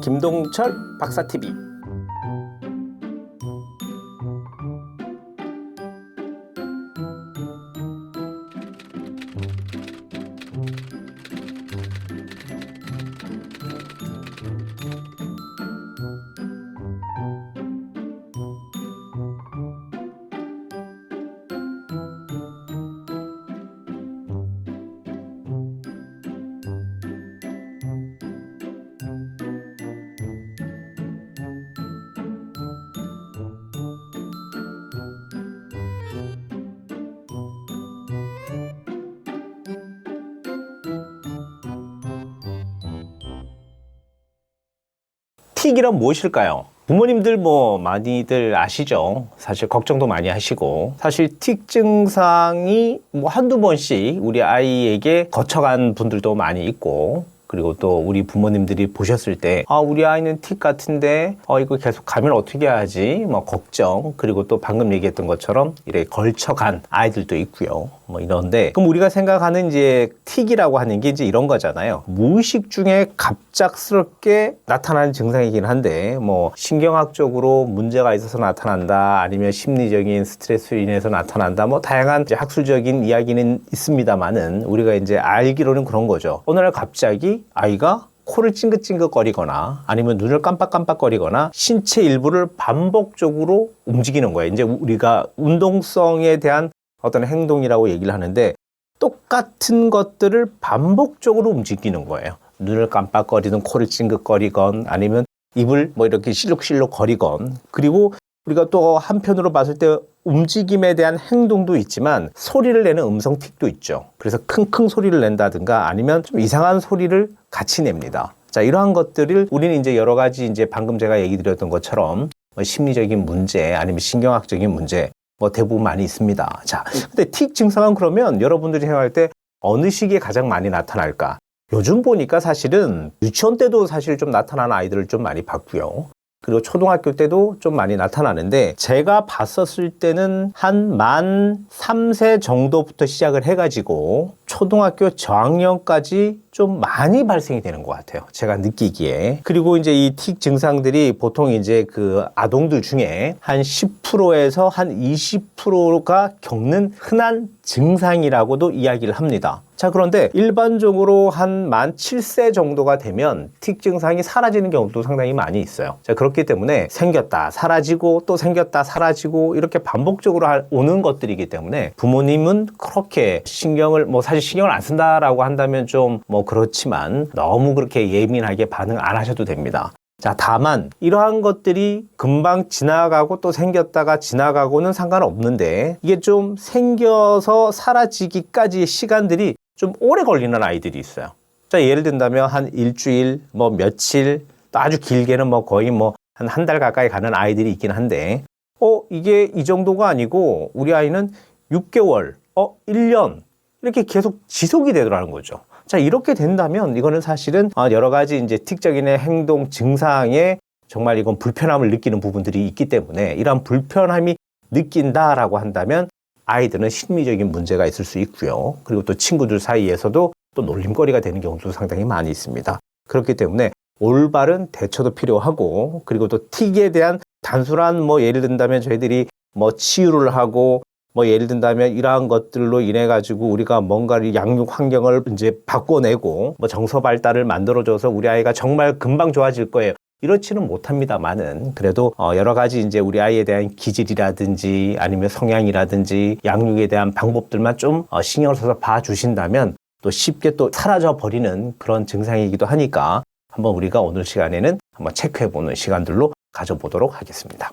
김동철 박사 TV. 틱이란 무엇일까요? 부모님들 뭐 많이들 아시죠? 사실 걱정도 많이 하시고 사실 틱 증상이 뭐 한두 번씩 우리 아이에게 거쳐간 분들도 많이 있고 그리고 또 우리 부모님들이 보셨을 때, 아, 우리 아이는 틱 같은데, 어, 이거 계속 가면 어떻게 하지? 뭐, 걱정. 그리고 또 방금 얘기했던 것처럼, 이렇게 걸쳐간 아이들도 있고요. 뭐, 이런데, 그럼 우리가 생각하는 이제 틱이라고 하는 게 이제 이런 거잖아요. 무의식 중에 갑작스럽게 나타나는 증상이긴 한데, 뭐, 신경학적으로 문제가 있어서 나타난다, 아니면 심리적인 스트레스로 인해서 나타난다, 뭐, 다양한 학술적인 이야기는 있습니다만은, 우리가 이제 알기로는 그런 거죠. 어느 날 갑자기 아이가 코를 찡긋찡긋거리거나 아니면 눈을 깜빡깜빡거리거나 신체 일부를 반복적으로 움직이는 거예요. 이제 우리가 운동성에 대한 어떤 행동이라고 얘기를 하는데 똑같은 것들을 반복적으로 움직이는 거예요. 눈을 깜빡거리든 코를 찡긋거리건 아니면 입을 뭐 이렇게 실룩실룩 거리건 그리고 우리가 또 한편으로 봤을 때 움직임에 대한 행동도 있지만 소리를 내는 음성 틱도 있죠. 그래서 킁킁 소리를 낸다든가 아니면 좀 이상한 소리를 같이 냅니다. 자, 이러한 것들을 우리는 이제 여러 가지 이제 방금 제가 얘기 드렸던 것처럼 뭐 심리적인 문제 아니면 신경학적인 문제 뭐 대부분 많이 있습니다. 자, 근데 틱 증상은 그러면 여러분들이 생각할 때 어느 시기에 가장 많이 나타날까? 요즘 보니까 사실은 유치원 때도 사실 좀 나타나는 아이들을 좀 많이 봤고요. 그리고 초등학교 때도 좀 많이 나타나는데 제가 봤었을 때는 한 만 3세 정도부터 시작을 해가지고 초등학교 저학년까지 좀 많이 발생이 되는 것 같아요. 제가 느끼기에. 그리고 이제 이 틱 증상들이 보통 이제 그 아동들 중에 한 10%에서 한 20%가 겪는 흔한 증상이라고도 이야기를 합니다. 자, 그런데 일반적으로 한 만 7세 정도가 되면 틱 증상이 사라지는 경우도 상당히 많이 있어요. 자, 그렇기 때문에 생겼다, 사라지고 또 생겼다, 사라지고 이렇게 반복적으로 할- 오는 것들이기 때문에 부모님은 그렇게 신경을, 뭐 사실 신경을 안 쓴다라고 한다면 좀 뭐 그렇지만 너무 그렇게 예민하게 반응 안 하셔도 됩니다. 자, 다만 이러한 것들이 금방 지나가고 또 생겼다가 지나가고는 상관없는데 이게 좀 생겨서 사라지기까지의 시간들이 좀 오래 걸리는 아이들이 있어요. 자, 예를 든다면 한 일주일, 뭐 며칠, 또 아주 길게는 뭐 거의 뭐 한 한 달 가까이 가는 아이들이 있긴 한데 어, 이게 이 정도가 아니고 우리 아이는 6개월, 어, 1년 이렇게 계속 지속이 되더라는 거죠. 자, 이렇게 된다면 이거는 사실은 어, 여러 가지 이제 틱적인 행동 증상에 정말 이건 불편함을 느끼는 부분들이 있기 때문에 이러한 불편함이 느낀다라고 한다면 아이들은 심리적인 문제가 있을 수 있고요. 그리고 또 친구들 사이에서도 또 놀림거리가 되는 경우도 상당히 많이 있습니다. 그렇기 때문에 올바른 대처도 필요하고 그리고 또 틱에 대한 단순한 뭐 예를 든다면 저희들이 뭐 치유를 하고 뭐 예를 든다면 이러한 것들로 인해 가지고 우리가 뭔가를 양육 환경을 이제 바꿔내고 뭐 정서 발달을 만들어줘서 우리 아이가 정말 금방 좋아질 거예요. 이렇지는 못합니다만은 그래도 어 여러 가지 이제 우리 아이에 대한 기질이라든지 아니면 성향이라든지 양육에 대한 방법들만 좀 어, 신경을 써서 봐주신다면 또 쉽게 또 사라져 버리는 그런 증상이기도 하니까 한번 우리가 오늘 시간에는 한번 체크해 보는 시간들로 가져보도록 하겠습니다.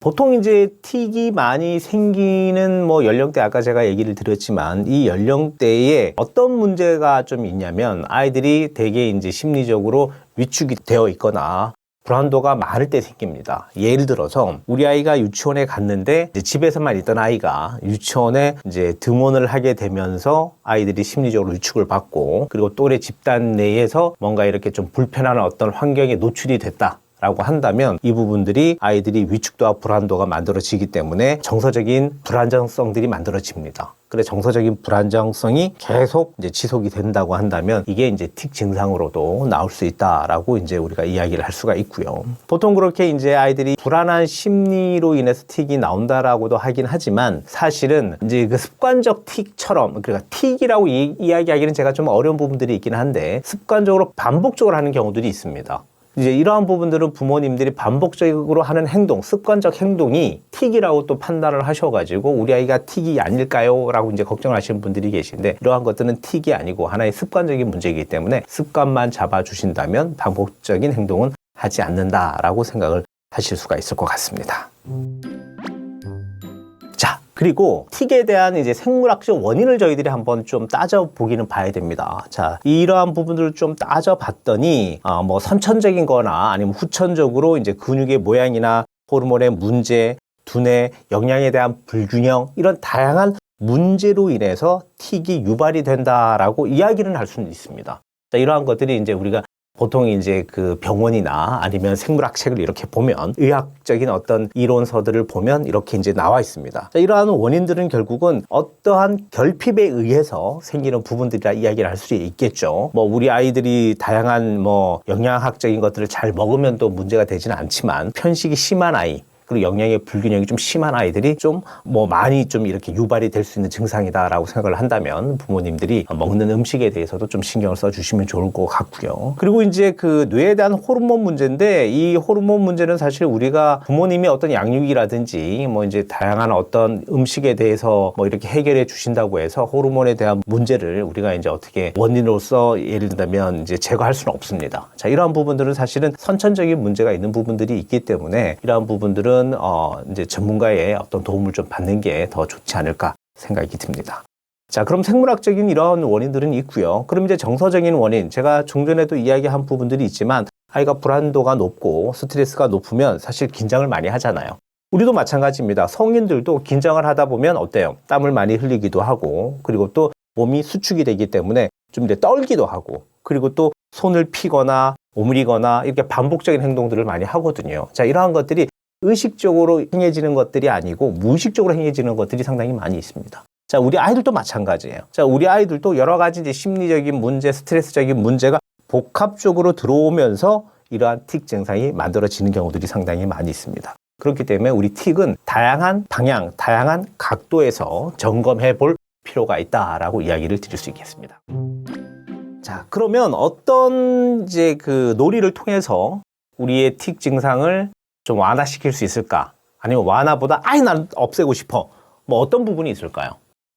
보통 이제 틱이 많이 생기는 뭐 연령대 아까 제가 얘기를 드렸지만 이 연령대에 어떤 문제가 좀 있냐면 아이들이 되게 이제 심리적으로 위축이 되어 있거나 불안도가 많을 때 생깁니다. 예를 들어서 우리 아이가 유치원에 갔는데 집에서만 있던 아이가 유치원에 이제 등원을 하게 되면서 아이들이 심리적으로 위축을 받고 그리고 또래 집단 내에서 뭔가 이렇게 좀 불편한 어떤 환경에 노출이 됐다. 라고 한다면 이 부분들이 아이들이 위축도와 불안도가 만들어지기 때문에 정서적인 불안정성들이 만들어집니다. 그래 정서적인 불안정성이 계속 이제 지속이 된다고 한다면 이게 이제 틱 증상으로도 나올 수 있다라고 이제 우리가 이야기를 할 수가 있고요. 보통 그렇게 이제 아이들이 불안한 심리로 인해서 틱이 나온다라고도 하긴 하지만 사실은 이제 그 습관적 틱처럼 그러니까 틱이라고 이, 이야기하기는 제가 좀 어려운 부분들이 있긴 한데 습관적으로 반복적으로 하는 경우들이 있습니다. 이제 이러한 부분들은 부모님들이 반복적으로 하는 행동, 습관적 행동이 틱이라고 또 판단을 하셔가지고 우리 아이가 틱이 아닐까요? 라고 이제 걱정하시는 분들이 계신데 이러한 것들은 틱이 아니고 하나의 습관적인 문제이기 때문에 습관만 잡아주신다면 반복적인 행동은 하지 않는다라고 생각을 하실 수가 있을 것 같습니다. 자, 그리고 틱에 대한 이제 생물학적 원인을 저희들이 한번 좀 따져보기는 봐야 됩니다. 자, 이러한 부분들을 좀 따져봤더니, 어, 뭐 선천적인 거나 아니면 후천적으로 이제 근육의 모양이나 호르몬의 문제, 두뇌, 영양에 대한 불균형, 이런 다양한 문제로 인해서 틱이 유발이 된다라고 이야기는 할 수는 있습니다. 자, 이러한 것들이 이제 우리가 보통 이제 그 병원이나 아니면 생물학 책을 이렇게 보면 의학적인 어떤 이론서들을 보면 이렇게 이제 나와 있습니다. 자, 이러한 원인들은 결국은 어떠한 결핍에 의해서 생기는 부분들이라 이야기를 할 수 있겠죠. 뭐 우리 아이들이 다양한 뭐 영양학적인 것들을 잘 먹으면 또 문제가 되지는 않지만 편식이 심한 아이 그리고 영양의 불균형이 좀 심한 아이들이 좀 뭐 많이 좀 이렇게 유발이 될 수 있는 증상이다라고 생각을 한다면 부모님들이 먹는 음식에 대해서도 좀 신경을 써주시면 좋을 것 같고요. 그리고 이제 그 뇌에 대한 호르몬 문제인데 이 호르몬 문제는 사실 우리가 부모님이 어떤 양육이라든지 뭐 이제 다양한 어떤 음식에 대해서 뭐 이렇게 해결해 주신다고 해서 호르몬에 대한 문제를 우리가 이제 어떻게 원인으로서 예를 들면 이제 제거할 수는 없습니다. 자 이러한 부분들은 사실은 선천적인 문제가 있는 부분들이 있기 때문에 이러한 부분들은 어 이제 전문가의 어떤 도움을 좀 받는 게 더 좋지 않을까 생각이 듭니다. 자, 그럼 생물학적인 이런 원인들은 있고요. 그럼 이제 정서적인 원인, 제가 종전에도 이야기한 부분들이 있지만 아이가 불안도가 높고 스트레스가 높으면 사실 긴장을 많이 하잖아요. 우리도 마찬가지입니다. 성인들도 긴장을 하다 보면 어때요? 땀을 많이 흘리기도 하고, 그리고 또 몸이 수축이 되기 때문에 좀 이제 떨기도 하고, 그리고 또 손을 피거나 오므리거나 이렇게 반복적인 행동들을 많이 하거든요. 자, 이러한 것들이 의식적으로 행해지는 것들이 아니고 무의식적으로 행해지는 것들이 상당히 많이 있습니다. 자, 우리 아이들도 마찬가지예요. 자, 우리 아이들도 여러 가지 이제 심리적인 문제, 스트레스적인 문제가 복합적으로 들어오면서 이러한 틱 증상이 만들어지는 경우들이 상당히 많이 있습니다. 그렇기 때문에 우리 틱은 다양한 방향, 다양한 각도에서 점검해 볼 필요가 있다라고 이야기를 드릴 수 있겠습니다. 자, 그러면 어떤 이제 그 놀이를 통해서 우리의 틱 증상을 좀 완화시킬 수 있을까? 아니면 완화보다 아예 난 없애고 싶어. 뭐 어떤 부분이 있을까요?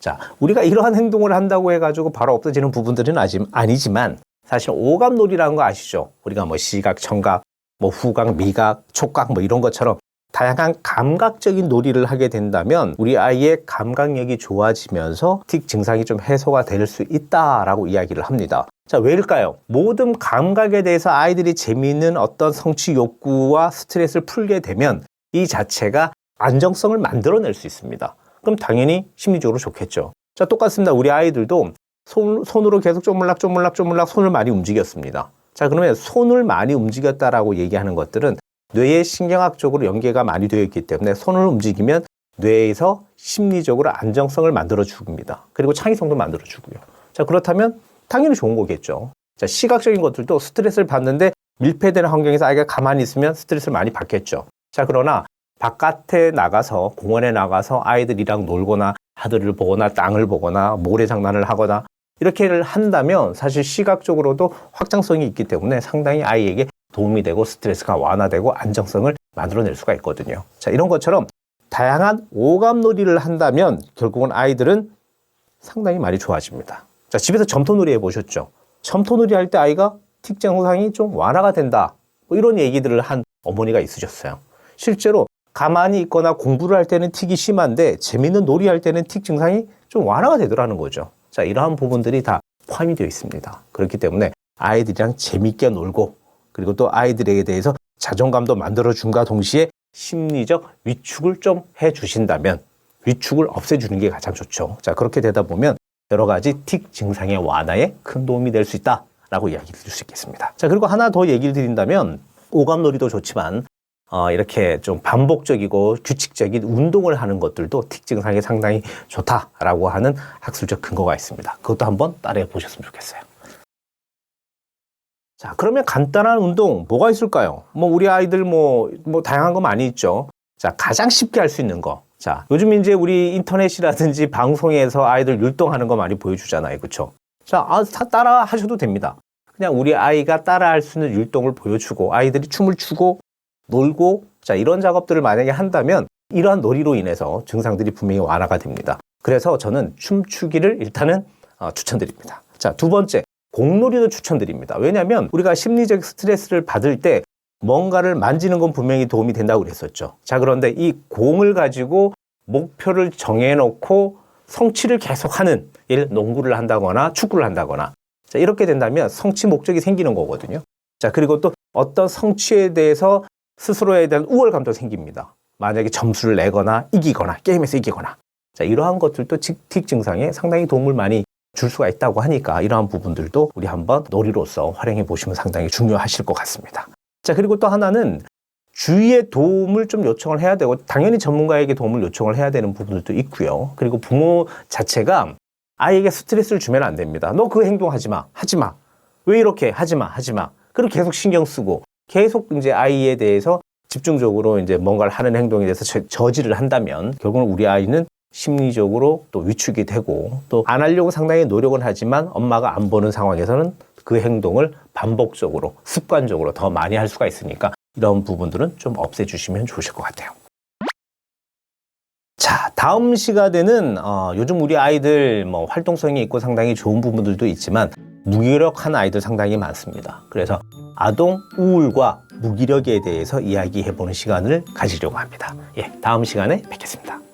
자, 우리가 이러한 행동을 한다고 해가지고 바로 없어지는 부분들은 아직 아니지만 사실 오감놀이라는 거 아시죠? 우리가 뭐 시각, 청각, 뭐 후각, 미각, 촉각 뭐 이런 것처럼 다양한 감각적인 놀이를 하게 된다면 우리 아이의 감각력이 좋아지면서 틱 증상이 좀 해소가 될 수 있다라고 이야기를 합니다. 자, 왜일까요? 모든 감각에 대해서 아이들이 재미있는 어떤 성취 욕구와 스트레스를 풀게 되면 이 자체가 안정성을 만들어낼 수 있습니다. 그럼 당연히 심리적으로 좋겠죠. 자, 똑같습니다. 우리 아이들도 손, 손으로 계속 쪼물락 쪼물락 쪼물락 손을 많이 움직였습니다. 자, 그러면 손을 많이 움직였다라고 얘기하는 것들은 뇌의 신경학적으로 연계가 많이 되어 있기 때문에 손을 움직이면 뇌에서 심리적으로 안정성을 만들어 줍니다. 그리고 창의성도 만들어 주고요. 자, 그렇다면 당연히 좋은 거겠죠. 자, 시각적인 것들도 스트레스를 받는데 밀폐되는 환경에서 아이가 가만히 있으면 스트레스를 많이 받겠죠. 자, 그러나 바깥에 나가서 공원에 나가서 아이들이랑 놀거나 하늘을 보거나 땅을 보거나 모래장난을 하거나 이렇게를 한다면 사실 시각적으로도 확장성이 있기 때문에 상당히 아이에게 도움이 되고 스트레스가 완화되고 안정성을 만들어낼 수가 있거든요. 자, 이런 것처럼 다양한 오감놀이를 한다면 결국은 아이들은 상당히 많이 좋아집니다. 자, 집에서 점토놀이 해보셨죠? 점토놀이 할 때 아이가 틱 증상이 좀 완화가 된다. 뭐 이런 얘기들을 한 어머니가 있으셨어요. 실제로 가만히 있거나 공부를 할 때는 틱이 심한데 재밌는 놀이 할 때는 틱 증상이 좀 완화가 되더라는 거죠. 자, 이러한 부분들이 다 포함이 되어 있습니다. 그렇기 때문에 아이들이랑 재밌게 놀고 그리고 또 아이들에게 대해서 자존감도 만들어 준과 동시에 심리적 위축을 좀 해 주신다면 위축을 없애 주는 게 가장 좋죠. 자, 그렇게 되다 보면 여러 가지 틱 증상의 완화에 큰 도움이 될 수 있다라고 이야기 드릴 수 있겠습니다. 자, 그리고 하나 더 얘기를 드린다면 오감놀이도 좋지만 어, 이렇게 좀 반복적이고 규칙적인 운동을 하는 것들도 틱 증상에 상당히 좋다라고 하는 학술적 근거가 있습니다. 그것도 한번 따라해 보셨으면 좋겠어요. 자, 그러면 간단한 운동 뭐가 있을까요? 뭐 우리 아이들 뭐, 뭐 다양한 거 많이 있죠. 자, 가장 쉽게 할 수 있는 거. 자, 요즘 이제 우리 인터넷이라든지 방송에서 아이들 율동하는 거 많이 보여주잖아요. 그쵸? 자, 아, 다 따라 하셔도 됩니다. 그냥 우리 아이가 따라 할 수 있는 율동을 보여주고 아이들이 춤을 추고 놀고 자, 이런 작업들을 만약에 한다면 이러한 놀이로 인해서 증상들이 분명히 완화가 됩니다. 그래서 저는 춤추기를 일단은 어, 추천드립니다. 자, 두 번째. 공놀이도 추천드립니다. 왜냐하면 우리가 심리적 스트레스를 받을 때 뭔가를 만지는 건 분명히 도움이 된다고 그랬었죠. 자, 그런데 이 공을 가지고 목표를 정해놓고 성취를 계속하는 예를 농구를 한다거나 축구를 한다거나 자, 이렇게 된다면 성취 목적이 생기는 거거든요. 자, 그리고 또 어떤 성취에 대해서 스스로에 대한 우월감도 생깁니다. 만약에 점수를 내거나 이기거나 게임에서 이기거나 자, 이러한 것들도 틱 증상에 상당히 도움을 많이 줄 수가 있다고 하니까 이러한 부분들도 우리 한번 놀이로서 활용해 보시면 상당히 중요하실 것 같습니다. 자, 그리고 또 하나는 주위의 도움을 좀 요청을 해야 되고 당연히 전문가에게 도움을 요청을 해야 되는 부분들도 있고요. 그리고 부모 자체가 아이에게 스트레스를 주면 안 됩니다. 너 그 행동 하지 마. 하지 마. 왜 이렇게 하지 마. 하지 마. 그리고 계속 신경 쓰고 계속 이제 아이에 대해서 집중적으로 이제 뭔가를 하는 행동에 대해서 저- 저지를 한다면 결국은 우리 아이는 심리적으로 또 위축이 되고 또 안 하려고 상당히 노력은 하지만 엄마가 안 보는 상황에서는 그 행동을 반복적으로 습관적으로 더 많이 할 수가 있으니까 이런 부분들은 좀 없애주시면 좋으실 것 같아요. 자, 다음 시간에는 어, 요즘 우리 아이들 뭐 활동성이 있고 상당히 좋은 부분들도 있지만 무기력한 아이들 상당히 많습니다. 그래서 아동 우울과 무기력에 대해서 이야기해보는 시간을 가지려고 합니다. 예, 다음 시간에 뵙겠습니다.